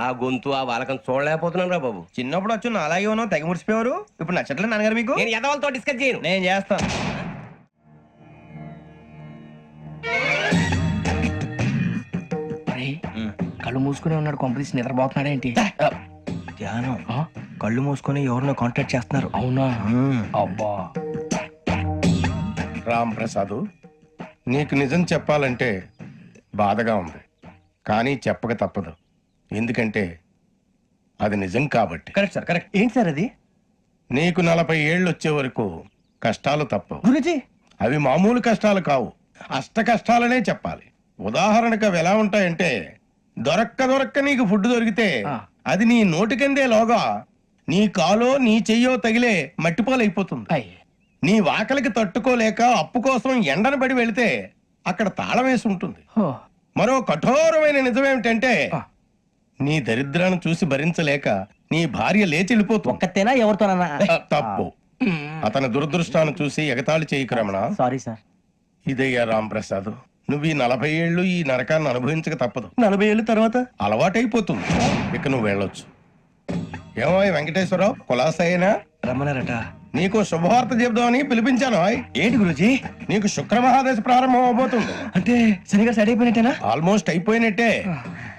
ఆ గొంతు ఆ వాలకం చూడలేకపోతున్నాను రా బాబు. చిన్నప్పుడు వచ్చి నా అలాగే ఉన్నావు తెగ ముడిచిపోయారు ఇప్పుడు నచ్చట్లేదు నాన్నగారు మీకు. నేను యదవలతో డిస్కస్ చేయను. నేను చేస్తాను కళ్ళు మూసుకునే ఉన్నాడు కొంపదీసి నిద్రపోతున్నాడేంటి ధ్యానం. కళ్ళు మూసుకొని ఎవరినో కాంటాక్ట్ చేస్తున్నారు. అవునా. అబ్బా. రామ్ ప్రసాద్ నీకు నిజం చెప్పాలంటే బాధగా ఉంది. కానీ చెప్పక తప్పదు. ఎందుకంటే అది నిజం కాబట్టి. కరెక్ట్ సార్ కరెక్ట్ ఏంటి సార్ అది? నీకు నలభై ఏళ్ళు వచ్చే వరకు కష్టాలు తప్పవు. గురుజీ! అవి మామూలు కష్టాలు కావు. అష్ట కష్టాలనే చెప్పాలి. ఉదాహరణకు అవి ఎలా ఉంటాయంటే దొరక్క దొరక్క నీకు ఫుడ్ దొరికితే అది నీ నోటికందే లోగా నీ కాలో నీ చెయ్యో తగిలే మట్టిపాలైపోతుంది. నీ వాకలికి తట్టుకోలేక అప్పు కోసం ఎండను పడి వెళితే అక్కడ తాళం వేసి ఉంటుంది. మరో కఠోరమైన నిజమేమిటంటే నీ దరిద్రాన్ని చూసి భరించలేక నీ భార్య లేచి వెళ్ళిపోతుంది ఒక్కతేనా ఎవరితోనన్నా తప్పు. అతని దురదృష్టాన్ని చూసి ఎగతాళి చేయకు రమణ. Sorry sir. ఇదయ్యా రాంప్రసాద్ నువ్వు ఈ నలభై ఏళ్ళు ఈ నరకాన్ని అనుభవించక తప్పదు. నలభై ఏళ్ళ తర్వాత? అలవాటైపోతుంది. ఇక నువ్వు వెళ్ళొచ్చు. ఏమో వెంకటేశ్వరరావు కులాసైనా? రమ్మన్నారట. నీకు శుభవార్త చెబుదామని పిలిపించాను ఆయ్. ఏంటి గురుజీ? నీకు శుక్ర మహాదశ ప్రారంభం అవబోతుంది. అంటే సరిగా సెట్ అయిపోయినట్టేనా? ఆల్మోస్ట్ అయిపోయినట్టే.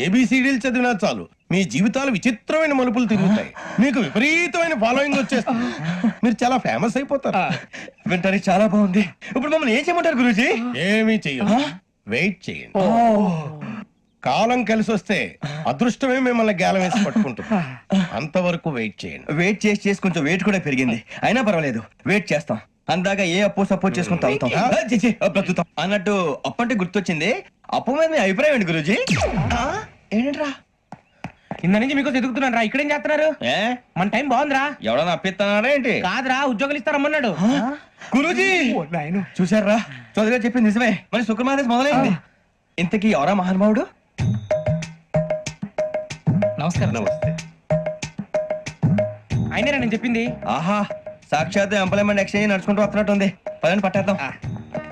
ఏబిసిడీలు చదివినా చాలు. మీ జీవితాలు విచిత్రమైన మలుపులు తిరుగుతాయి. మీకు విపరీతమైన ఫాలోయింగ్ వచ్చేస్తుంది. మీరు చాలా ఫేమస్ అయిపోతారు. వింటానికి చాలా బాగుంది. ఇప్పుడు మమ్మల్ని ఏం చేయమంటారు గురుజీ? ఏమీ చెయ్యదు వెయిట్ చేయండి. కాలం కలిసి వస్తే అదృష్టమే మిమ్మల్ని గేలం వేసి పట్టుకుంటుంది. అంతవరకు వెయిట్ చేయండి. వెయిట్ చేసి చేసి కొంచెం వెయిట్ కూడా పెరిగింది. అయినా పర్వాలేదు. వెయిట్ చేస్తాం. అందాక ఏ అప్పు సపోర్ట్ చేసుకుని తాగుతాం. ఆ, ఛీ, ఛీ, ఆ, బ్రతుకుతాం అన్నట్టు అప్పు అంటే గుర్తొచ్చింది. అప్పు మీద మీ అభిప్రాయం ఏంటి గురుజీ? ఏంటరా? కింద నుంచి మీకు ఎదుగుతున్నాను రా ఇక్కడేం చేస్తున్నారు? ఏ? మన టైం బాగుందిరా. ఎవడన్నా అప్పిస్తున్నారా ఏంటి? కాదురా ఉద్యోగాలు ఇస్తారమ్మన్నాడు. గురుజీ! చూసారా చౌదరిగా చెప్పింది నిజమే. మరి శుక్రమాదేశ్ మొదలైంది. ఇంతకీ ఎవరా మహానుభావుడు? నమస్కారం నమస్తే. నేను చెప్పింది. ఆహా సాక్షాత్ ఎంప్లాయ్మెంట్ ఎక్స్చేంజ్ నడుచుకుంటూ వస్తున్నట్టు ఉంది పదండి పట్టేద్దాం.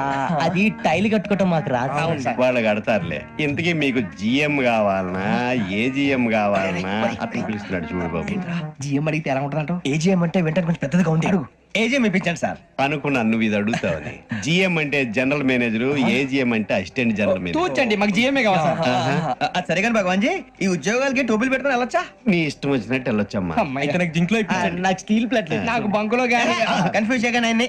అది టైల్ కట్టుకోవటం మాకు రాదు. వాళ్ళు కడతారులే. ఇంతకీ మీకు జిఎం కావాలనా? ఏ జిఎం కావాలనా? అతను పిలుస్తున్నాడు చూడు బాబు. జిఎం అడిగితే ఎలా ఉంటుందంట ఏజీఎం అంటే వెంటనే కొంచెం పెద్దదిగా ఉంది. ఏజీఎం ఇప్పించండి సార్. అనుకున్నాను నువ్వు ఇది అడుగుతావని. జిఎం అంటే జనరల్ మేనేజర్ ఏజిఎం అంటే అసిస్టెంట్ జనరల్ మేనేజర్. తూచండి మాకు జిఎంఏ కావాలి సార్. అది సరే కానీ భగవాన్ జీ ఈ ఉద్యోగాలకి టోపులు పెట్టుకుని వెళ్ళొచ్చా? నీ ఇష్టం వచ్చినట్టు వెళ్ళొచ్చమ్మా. అయితే నాకు జింక్లో నాకు స్టీల్ ప్లేట్ నాకు బంకులో గానీ కన్ఫ్యూజ్ చేయగానే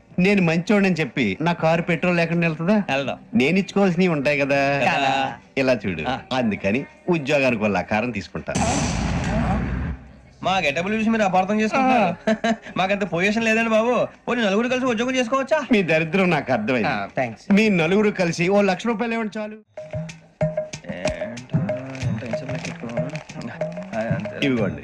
నేను మంచోడని చెప్పి నా కారు పెట్రోల్ లేకుండా వెళ్తుందా వెళ్దాం. నేను ఇచ్చుకోవాల్సినవి ఉంటాయి కదా. కదా. ఇలా చూడు. అందుకని ఉద్యోగానికి వాళ్ళ ఆకారం తీసుకుంటా. మా గెటబుల్ చూసి మీరు అపార్థం చేసుకుంటున్నారు. మాకంత పొజిషన్ లేదండి బాబు. పోనీ నలుగురు కలిసి ఉద్యోగం చేసుకోవచ్చా? మీ దరిద్రం నాకు అర్థమైంది. థ్యాంక్స్ మీ నలుగురు కలిసి ఓ లక్ష రూపాయలు ఇవ్వండి చాలు. ఇవ్వండి.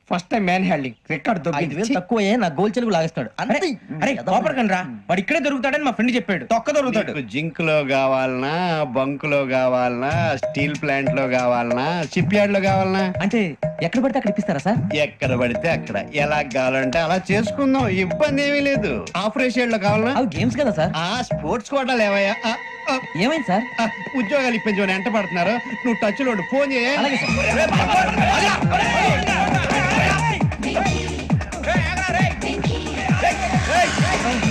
First time man handing record ఐదు వేలు తక్కువ నా గోల్ చెలుగు లాగేస్తాడు అంతే అరే కోపడకండి రా వాడు ఇక్కడే దొరుకుతాడని మా ఫ్రెండ్ చెప్పాడు తొక్క దొరుకుతాడు జింక్లో కావాలనా బంక్లో కావాలనా స్టీల్ ప్లాంట్లో కావాలనా షిప్ యార్డ్లో కావాలనా అంటే ఎక్కడ పడితే అక్కడ ఇప్పిస్తారా సార్ ఎక్కడ పడితే అక్కడ ఎలా కావాలంటే అలా చేసుకుందాం ఇబ్బంది ఏమీ లేదు ఆపరేషన్లో కావాలనా అవి గేమ్స్ కదా సార్ ఆ స్పోర్ట్స్ కోటాలు ఏవయ్యా ఏమైంది సార్ ఉద్యోగాలు ఇప్పించమని ఎంట పడుతున్నారు నువ్వు టచ్లో. ఫోన్ చేయ అలాగే సార్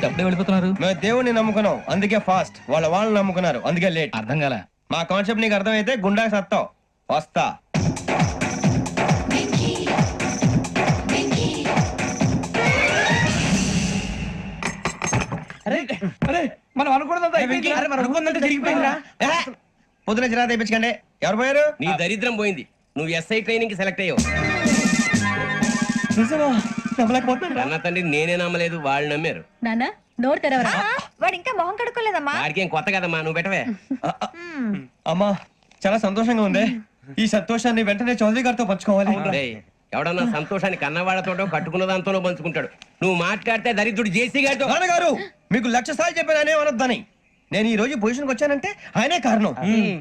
ఏమిటి అప్పుడే వెళ్ళిపోతున్నారు? మేము దేవుడిని నమ్ముకున్నాం. అందుకే ఫాస్ట్. వాళ్ళ వాళ్ళని నమ్ముకున్నారు. అందుకే లేట్. అర్థం కాల. మా కాన్సెప్ట్ నీకు అర్థమైతే గుండా సత్తావు వస్తా. మనం అనుకున్నదంతా అయిపోయింది. మనం అనుకున్నదంతా జరిగిపోయిందిరా. ఏ? పొద్దున చిరా తెప్పించకండి. ఎవరు పోయారు? నీ దరిద్రం పోయింది. నువ్వు ఎస్ఐ ట్రైనింగ్కి సెలెక్ట్ అయ్యావు. అన్న తండ్రి నేనే నమ్మలేదు వాళ్ళు నమ్మారు. నాన్న నోరు తెరవరా? వాడు ఇంకా మొహం కడుక్కోలేదమ్మా. వాడికి ఏం కొత్త కదమ్మా నువ్వు పెట్టవే. అమ్మా చాలా సంతోషంగా ఉంది. ఈ సంతోషాన్ని వెంటనే చౌదరి గారితో పంచుకోవాలి. డేయ్, ఎవడన్నా సంతోషాన్ని కన్నవాళ్ళతోటో కట్టుకున్న దాంతోనో పంచుకుంటాడు. నువ్వు మాట్లాడితే దరిద్రుడు జేసీ గారితో నాన్నగారు మీకు లక్ష సార్లు చెప్పాను అనే అనొద్దని. నేను ఈ రోజు పొజిషన్కి వచ్చానంటే ఆయనే కారణం.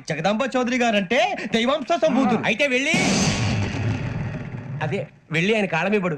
జగదాంబ చౌదరి గారు అంటే దైవాంశ సంభూతుడు. అయితే వెళ్ళి అదే వెళ్ళి ఆయన కాళ్ళమివ్వడు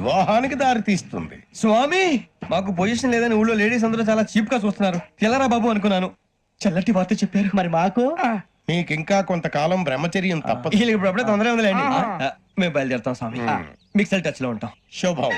వివాహానికి దారితీస్తుంది స్వామి మాకు పొజిషన్ లేదని ఊళ్ళో లేడీస్ అందరూ చాలా చీప్గా చూస్తున్నారు. తెల్లరా బాబు అనుకున్నాను. చల్లటి వార్త చెప్పారు. మరి మాకు? మీకింకా కొంతకాలం బ్రహ్మచర్యం తప్పదు. వీళ్ళకి ఇప్పుడు అప్పుడే తొందరగా ఉందిలేండి. మేము బయలుదేరుతాం స్వామి. మిక్సల్ టచ్లో ఉంటాం. శుభం.